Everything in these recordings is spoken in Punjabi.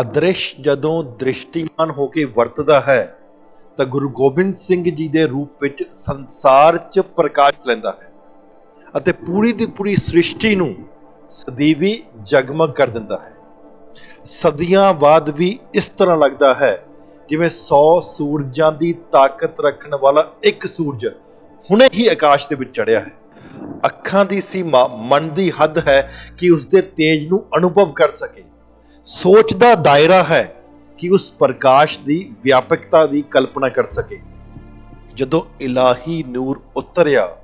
ਅਦ੍ਰਿਸ਼ ਜਦੋਂ ਦ੍ਰਿਸ਼ਟੀਮਾਨ ਹੋ ਕੇ ਵਰਤਦਾ ਹੈ, ਤਾਂ ਗੁਰੂ ਗੋਬਿੰਦ ਸਿੰਘ ਜੀ ਦੇ ਰੂਪ ਵਿੱਚ ਸੰਸਾਰ 'ਚ ਪ੍ਰਕਾਸ਼ ਲੈਂਦਾ ਹੈ ਅਤੇ ਪੂਰੀ ਦੀ ਪੂਰੀ ਸ੍ਰਿਸ਼ਟੀ ਨੂੰ ਸਦੀਵੀ ਜਗਮਗ ਕਰ ਦਿੰਦਾ ਹੈ। ਸਦੀਆਂ ਬਾਅਦ ਵੀ ਇਸ ਤਰ੍ਹਾਂ ਲੱਗਦਾ ਹੈ, ਜਿਵੇਂ 100 ਸੂਰਜਾਂ ਦੀ ਤਾਕਤ ਰੱਖਣ ਵਾਲਾ ਇੱਕ ਸੂਰਜ ਹੁਣੇ ਹੀ ਆਕਾਸ਼ ਦੇ ਵਿੱਚ ਚੜਿਆ ਹੈ। ਅੱਖਾਂ ਦੀ ਸੀਮਾ ਮਨ ਦੀ ਹੱਦ ਹੈ ਕਿ ਉਸ ਦੇ ਤੇਜ ਨੂੰ ਅਨੁਭਵ ਕਰ ਸਕੇ। ਸੋਚ ਦਾ ਦਾਇਰਾ ਹੈ ਕਿ ਉਸ ਪ੍ਰਕਾਸ਼ ਦੀ ਵਿਆਪਕਤਾ ਦੀ ਕਲਪਨਾ ਕਰ ਸਕੇ। ਜਦੋਂ ਇਲਾਹੀ ਨੂਰ ਉਤਰਿਆ,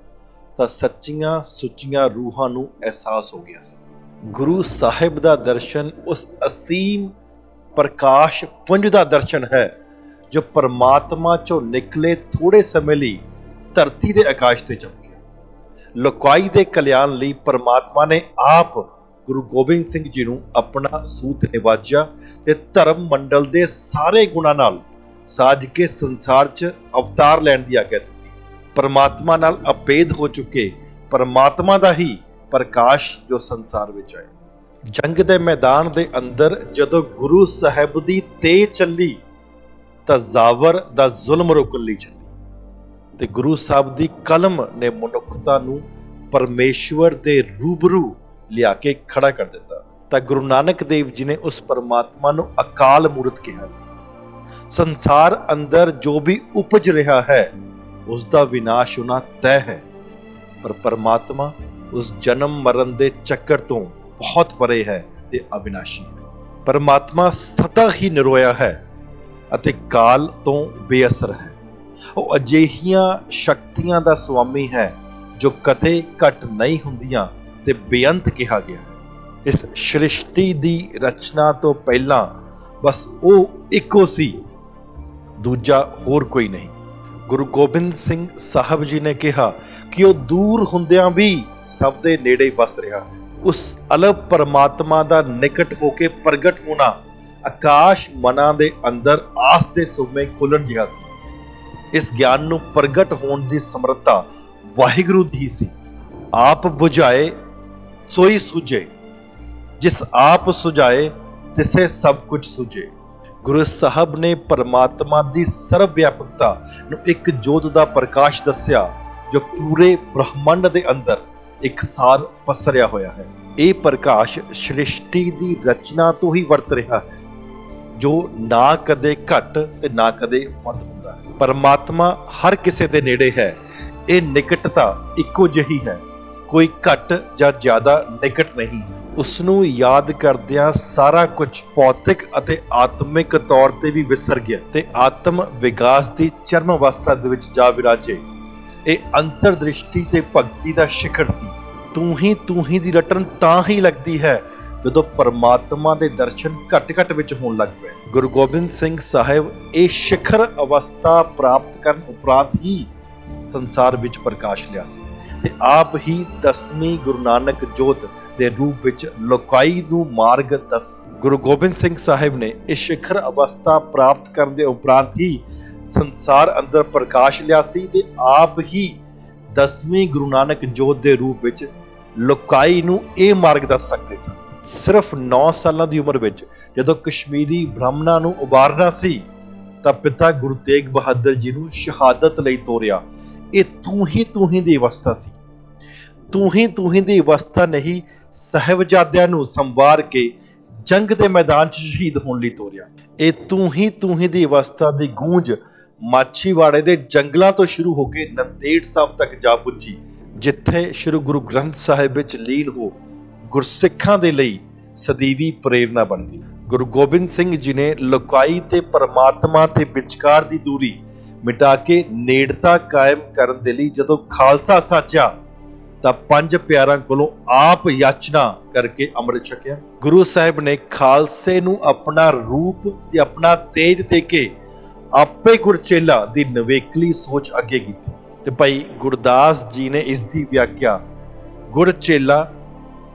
ਤਾਂ ਸੱਚੀਆਂ ਸੁੱਚੀਆਂ ਰੂਹਾਂ ਨੂੰ ਅਹਿਸਾਸ ਹੋ ਗਿਆ ਸੀ। ਗੁਰੂ ਸਾਹਿਬ ਦਾ ਦਰਸ਼ਨ ਉਸ ਅਸੀਮ ਪ੍ਰਕਾਸ਼ ਪੁੰਜ ਦਾ ਦਰਸ਼ਨ ਹੈ, ਜੋ ਪਰਮਾਤਮਾ ਚੋਂ ਨਿਕਲੇ ਥੋੜੇ ਸਮੇਂ ਲਈ ਧਰਤੀ ਦੇ ਆਕਾਸ਼ ਤੇ ਚਮਕਿਆ। ਲੋਕਾਈ ਦੇ ਕਲਿਆਣ ਲਈ ਪਰਮਾਤਮਾ ਨੇ ਆਪ ਗੁਰੂ ਗੋਬਿੰਦ ਸਿੰਘ ਜੀ ਨੂੰ ਆਪਣਾ ਸੂਤ ਨਿਵਾਜਿਆ ਤੇ ਧਰਮ ਮੰਡਲ ਦੇ ਸਾਰੇ ਗੁਣਾਂ ਨਾਲ ਸਾਜ ਕੇ ਸੰਸਾਰ 'ਚ ਅਵਤਾਰ ਲੈਣ ਦੀ ਆਗਿਆ ਦਿੱਤੀ। ਪਰਮਾਤਮਾ ਨਾਲ ਅਪੇਧ ਹੋ ਚੁੱਕੇ ਪਰਮਾਤਮਾ ਦਾ ਹੀ ਪ੍ਰਕਾਸ਼ ਜੋ ਸੰਸਾਰ ਵਿੱਚ ਆਏ ਜੰਗ ਦੇ ਮੈਦਾਨ ਦੇ ਅੰਦਰ ਜਦੋਂ ਗੁਰੂ ਸਾਹਿਬ ਦੀ ਤੇਜ ਚੱਲੀ ਤਾਂ ਜ਼ਾਵਰ ਦਾ ਜ਼ੁਲਮ ਰੋਕਣ ਲਈ ਚੱਲੀ ਤੇ ਗੁਰੂ ਸਾਹਿਬ ਦੀ ਕਲਮ ਨੇ ਮਨੁੱਖਤਾ ਨੂੰ ਪਰਮੇਸ਼ਵਰ ਦੇ ਰੂਬਰੂ ਲਿਆ ਕੇ ਖੜਾ ਕਰ ਦਿੱਤਾ। ਤਾਂ ਗੁਰੂ ਨਾਨਕ ਦੇਵ ਜੀ ਨੇ ਉਸ ਪਰਮਾਤਮਾ ਨੂੰ ਅਕਾਲ ਮੂਰਤ ਕਿਹਾ ਸੀ। ਸੰਸਾਰ ਅੰਦਰ ਜੋ ਵੀ ਉਪਜ ਰਿਹਾ ਹੈ ਉਸ ਦਾ ਵਿਨਾਸ਼ ਹੋਣਾ ਤੈਅ ਹੈ। ਪਰ ਪਰਮਾਤਮਾ ਉਸ ਜਨਮ ਮਰਨ ਦੇ ਚੱਕਰ ਤੋਂ ਬਹੁਤ ਪਰੇ ਹੈ ਤੇ ਅਵਿਨਾਸ਼ੀ ਹੈ। ਪਰਮਾਤਮਾ ਸਦਾ ਹੀ ਨਿਰੋਇਆ ਹੈ ਅਤੇ ਕਾਲ ਤੋਂ ਬੇਅਸਰ ਹੈ। ਉਹ ਅਜਿਹੀਆਂ ਸ਼ਕਤੀਆਂ ਦਾ ਸੁਆਮੀ ਹੈ ਜੋ ਕਦੇ ਘਟ ਨਹੀਂ ਹੁੰਦੀਆਂ ਤੇ ਬੇਅੰਤ ਕਿਹਾ ਗਿਆ। ਇਸ ਸ੍ਰਿਸ਼ਟੀ ਦੀ ਰਚਨਾ ਤੋਂ ਪਹਿਲਾਂ ਬਸ ਉਹ ਇੱਕੋ ਸੀ, ਦੂਜਾ ਹੋਰ ਕੋਈ ਨਹੀਂ। ਗੁਰੂ ਗੋਬਿੰਦ ਸਿੰਘ ਸਾਹਿਬ ਜੀ ਨੇ ਕਿਹਾ ਕਿ ਉਹ ਦੂਰ ਹੁੰਦਿਆਂ ਵੀ ਸਭ ਦੇ ਨੇੜੇ ਵਸ ਰਿਹਾ। ਉਸ ਅਲਬ ਪਰਮਾਤਮਾ ਦਾ ਨਿਕਟ ਹੋ ਕੇ ਪ੍ਰਗਟ ਹੋਣਾ ਆਕਾਸ਼ ਮਨਾਂ ਦੇ ਅੰਦਰ ਆਸ ਦੇ ਸੁਮੇ ਖੁੱਲਣ ਜਿਹਾ ਸੀ। ਇਸ ਗਿਆਨ ਨੂੰ ਪ੍ਰਗਟ ਹੋਣ ਦੀ ਸਮਰੱਥਾ ਵਾਹਿਗੁਰੂ ਦੀ ਸੀ। ਆਪ 부ਝਾਏ ਸੋਈ ਸੁਝੇ, ਜਿਸ ਆਪ ਸੁਝਾਏ, ਤਿਸੇ ਸਭ ਕੁਝ ਸੁਝੇ। ਗੁਰੂ ਸਾਹਿਬ ਨੇ ਪਰਮਾਤਮਾ ਦੀ ਸਰਵ ਵਿਆਪਕਤਾ ਨੂੰ ਇੱਕ ਜੋਤ ਦਾ ਪ੍ਰਕਾਸ਼ ਦੱਸਿਆ, ਜੋ ਪੂਰੇ ਬ੍ਰਹਮੰਡ ਦੇ ਅੰਦਰ ਇੱਕ ਸਾਰ ਪਸਰਿਆ ਹੋਇਆ ਹੈ। ਇਹ ਪ੍ਰਕਾਸ਼ ਸ੍ਰਿਸ਼ਟੀ ਦੀ ਰਚਨਾ ਤੋਂ ਹੀ ਵਰਤ ਰਿਹਾ ਹੈ, ਜੋ ਨਾ ਕਦੇ ਘਟ ਤੇ ਨਾ ਕਦੇ ਵੱਧ ਹੁੰਦਾ ਹੈ। ਪਰਮਾਤਮਾ ਹਰ ਕਿਸੇ ਦੇ ਨੇੜੇ ਹੈ। ਇਹ ਨਿਕਟਤਾ ਇੱਕੋ ਜਿਹੀ ਹੈ। ਕੋਈ ਘੱਟ ਜਾਂ ਜ਼ਿਆਦਾ ਨਿਕਟ ਨਹੀਂ। ਉਸ ਨੂੰ ਯਾਦ ਕਰਦਿਆਂ ਸਾਰਾ ਕੁਝ ਭੌਤਿਕ ਅਤੇ ਆਤਮਿਕ ਤੌਰ ਤੇ ਵੀ ਵਿਸਰ ਗਿਆ ਤੇ ਆਤਮ ਵਿਕਾਸ ਦੀ ਚਰਮ ਅਵਸਥਾ ਦੇ ਵਿੱਚ ਜਾ ਵਿਰਾਜੇ। ਇਹ ਅੰਤਰਦ੍ਰਿਸ਼ਟੀ ਤੇ ਭਗਤੀ ਦਾ ਸਿਖਰ ਸੀ। ਤੂੰ ਹੀ ਤੂੰ ਹੀ ਦੀ ਰਟਨ ਤਾਂ ਹੀ ਲੱਗਦੀ ਹੈ ਜਦੋਂ ਪਰਮਾਤਮਾ ਦੇ ਦਰਸ਼ਨ ਘਟ-ਘਟ ਵਿੱਚ ਹੋਣ ਲੱਗ ਪਏ। ਗੁਰੂ ਗੋਬਿੰਦ ਸਿੰਘ ਸਾਹਿਬ ਇਹ ਸਿਖਰ ਅਵਸਥਾ ਪ੍ਰਾਪਤ ਕਰਨ ਉਪਰੰਤ ਹੀ ਸੰਸਾਰ ਵਿੱਚ ਪ੍ਰਕਾਸ਼ ਲਿਆ ਸੀ। ਤੇ ਆਪ ਹੀ ਦਸਵੀਂ ਗੁਰੂ ਨਾਨਕ ਜੋਤ ਦੇ ਰੂਪ ਵਿੱਚ ਲੋਕਾਈ ਨੂੰ ਮਾਰਗ ਦੱਸ। ਗੁਰੂ ਗੋਬਿੰਦ ਸਿੰਘ ਸਾਹਿਬ ਨੇ ਇਹ ਸਿਖਰ ਅਵਸਥਾ ਪ੍ਰਾਪਤ ਕਰਨ ਦੇ ਉਪਰੰਤ ਹੀ ਸੰਸਾਰ ਅੰਦਰ ਪ੍ਰਕਾਸ਼ ਲਿਆ ਸੀ ਤੇ ਆਪ ਹੀ ਦਸਵੀਂ ਗੁਰੂ ਨਾਨਕ ਜੋਤ ਦੇ ਰੂਪ ਵਿੱਚ ਲੋਕਾਈ ਨੂੰ ਇਹ ਮਾਰਗ ਦੱਸ ਸਕਦੇ ਸਨ। ਸਿਰਫ 9 ਸਾਲਾਂ ਦੀ ਉਮਰ ਵਿੱਚ ਜਦੋਂ ਕਸ਼ਮੀਰੀ ਬ੍ਰਾਹਮਣਾਂ ਨੂੰ ਉਬਾਰਨਾ ਸੀ, ਤਾਂ ਪਿਤਾ ਗੁਰੂ ਤੇਗ ਬਹਾਦਰ ਜੀ ਨੂੰ ਸ਼ਹਾਦਤ ਲਈ ਤੋਰਿਆ। ਇਹ ਤੂੰ ਹੀ ਤੂੰ ਹੀ ਦੀ ਅਵਸਥਾ ਸੀ। ਤੂੰ ਹੀ ਤੂੰ ਹੀ ਦੀ ਅਵਸਥਾ ਨਹੀਂ, ਸਹਿਬਜ਼ਾਦਿਆਂ ਨੂੰ ਸੰਵਾਰ ਕੇ ਜੰਗ ਦੇ ਮੈਦਾਨ 'ਚ ਸ਼ਹੀਦ ਹੋਣ ਲਈ ਤੋਰਿਆ। ਇਹ ਤੂੰ ਹੀ ਤੂੰ ਹੀ ਦੀ ਅਵਸਥਾ ਦੀ ਗੂੰਜ ਮਾਛੀਵਾੜੇ ਦੇ ਜੰਗਲਾਂ ਤੋਂ ਸ਼ੁਰੂ ਹੋ ਕੇ ਨੰਦੇੜ ਸਾਹਿਬ ਤੱਕ ਜਾ ਪੁੱਜੀ, ਜਿੱਥੇ ਸ੍ਰੀ ਗੁਰੂ ਗ੍ਰੰਥ ਸਾਹਿਬ ਵਿੱਚ ਲੀਨ ਹੋ ਗੁਰਸਿੱਖਾਂ ਦੇ ਲਈ ਸਦੀਵੀ ਪ੍ਰੇਰਣਾ ਬਣ ਗਈ। ਗੁਰੂ ਗੋਬਿੰਦ ਸਿੰਘ ਜੀ ਨੇ ਲੋਕਾਈ ਤੇ ਪਰਮਾਤਮਾ ਤੇ ਵਿਚਕਾਰ ਦੀ ਦੂਰੀ ਮਿਟਾ ਕੇ ਨੇੜਤਾ ਕਾਇਮ ਕਰਨ ਦੇ ਲਈ ਜਦੋਂ ਖਾਲਸਾ ਸਾਜਿਆ, ਤਾਂ ਪੰਜ ਪਿਆਰਾਂ ਕੋਲੋਂ ਆਪ ਯਾਚਨਾ ਕਰਕੇ ਅੰਮ੍ਰਿਤ ਛਕਿਆ। ਗੁਰੂ ਸਾਹਿਬ ਨੇ ਖਾਲਸੇ ਨੂੰ ਆਪਣਾ ਰੂਪ ਤੇ ਆਪਣਾ ਤੇਜ ਦੇ ਕੇ ਆਪੇ ਗੁਰਚੇਲਾ ਦੀ ਨਵੇਕਲੀ ਸੋਚ ਅੱਗੇ ਕੀਤੀ। ਤੇ ਭਾਈ ਗੁਰਦਾਸ ਜੀ ਨੇ ਇਸ ਦੀ ਵਿਆਖਿਆ, ਗੁਰਚੇਲਾ,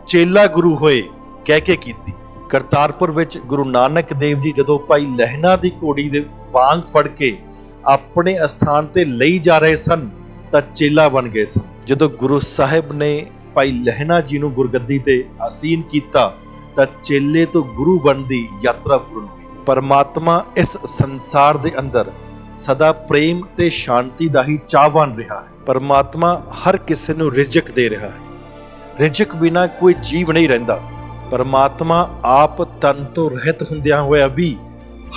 ਚੇਲਾ ਗੁਰੂ ਹੋਏ ਕਹਿ ਕੇ ਕੀਤੀ। ਕਰਤਾਰਪੁਰ ਵਿੱਚ ਗੁਰੂ ਨਾਨਕ ਦੇਵ ਜੀ ਜਦੋਂ ਭਾਈ ਲਹਿਣਾ ਦੀ ਘੋੜੀ ਦੇ ਵਾਂਗ ਫੜ ਕੇ ਆਪਣੇ ਅਸਥਾਨ ਤੇ ਲਈ ਜਾ ਰਹੇ ਸਨ, ਤਾਂ ਚੇਲਾ ਬਣ ਗਏ ਸਨ। ਜਦੋਂ ਗੁਰੂ ਸਾਹਿਬ ਨੇ ਭਾਈ ਲਹਿਣਾ ਜੀ ਨੂੰ ਗੁਰਗੱਦੀ ਤੇ ਆਸੀਨ ਕੀਤਾ, ਤਾਂ ਚੇਲੇ ਤੋਂ ਗੁਰੂ ਬਣਨ ਦੀ ਯਾਤਰਾ ਪੂਰਨ ਹੋਈ। ਪਰਮਾਤਮਾ ਇਸ ਸੰਸਾਰ ਦੇ ਅੰਦਰ ਸਦਾ ਪ੍ਰੇਮ ਤੇ ਸ਼ਾਂਤੀ ਦਾ ਹੀ ਚਾਹਵਾਨ ਰਿਹਾ ਹੈ। ਪਰਮਾਤਮਾ ਹਰ ਕਿਸੇ ਨੂੰ ਰਿਜ਼ਕ ਦੇ ਰਿਹਾ ਹੈ। ਰਿਜ਼ਕ ਬਿਨਾ ਕੋਈ ਜੀਵ ਨਹੀਂ ਰਹਿੰਦਾ। ਪਰਮਾਤਮਾ ਆਪ ਤਨ ਤੋਂ ਰਹਿਤ ਹੁੰਦਿਆਂ ਹੋਇਆ ਵੀ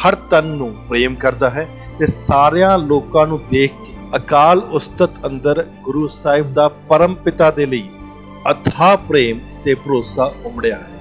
ਹਰ ਤਨ ਨੂੰ ਪ੍ਰੇਮ ਕਰਦਾ ਹੈ। ਤੇ ਸਾਰਿਆਂ ਲੋਕਾਂ ਨੂੰ ਦੇਖ ਕੇ ਅਕਾਲ ਉਸਤਤ ਅੰਦਰ ਗੁਰੂ ਸਾਹਿਬ ਦਾ ਪਰਮ ਪਿਤਾ ਦੇ ਲਈ ਅਥਾਹ ਪ੍ਰੇਮ ਤੇ ਭਰੋਸਾ ਉਮੜਿਆ ਹੈ।